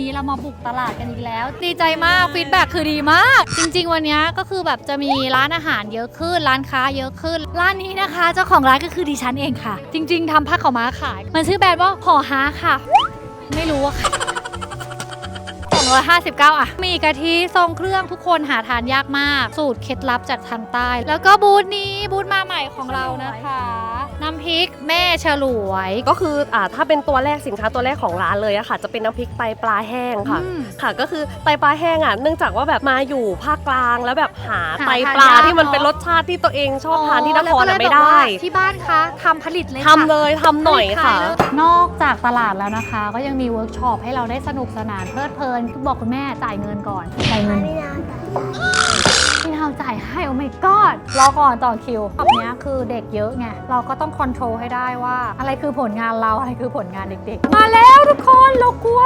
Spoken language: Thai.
นี้เรามาบุกตลาดกันอีกแล้ว ดีใจมากฟีดแบ็กคือดีมาก จริง ๆ วันนี้ก็คือแบบจะมีร้านอาหารเยอะขึ้น ร้านค้าเยอะขึ้น ร้านนี้นะคะ เจ้าของร้านก็คือดิฉันเองค่ะ จริง ๆทำผ้าขาวม้าขาย มันชื่อแบรนด์ว่าห่อฮาค่ะ ไม่รู้อะค่ะ259 อะ มีกะทิทรงเครื่องทุกคนหาทานยากมาก สูตรเคล็ดลับจากทางใต้ แล้วก็บูธนี้บูธมาใหม่ของเรานะคะ พริกแม่ฉลวย ก็คืออ่าถ้าเป็นตัวแรกสินค้าตัวแรกของร้านเลยอะค่ะ จะเป็นน้ำพริกไตปลาแห้งค่ะ อืมค่ะ ก็คือไตปลาแห้งอะเนื่องจากว่าแบบมาอยู่ภาคกลางแล้วแบบหาหาไตปลาทานยากที่มันเนอะ เป็นรสชาติที่ตัวเองชอบทานที่นครแล้วก็เลอะยไม่บอกได้ว่าที่บ้านคะทำผลิตเลยทำค่ะเลยทำหน่อยค่ะ นอกจากตลาดแล้วนะคะ ก็ยังมีเวิร์กช็อปให้เราได้สนุกสนานเพลิดเพลินบอกคุณแม่จ่ายเงินก่อนจ่ายเงินพี่ my god รอก่อนต่อคิวรอบนี้คือเด็กเยอะไง เราก็ต้องคอนโทรลให้ได้ว่า อะไรคือผลงานเรา อะไรคือผลงานเด็กๆ มาแล้วทุกคนเรากลัว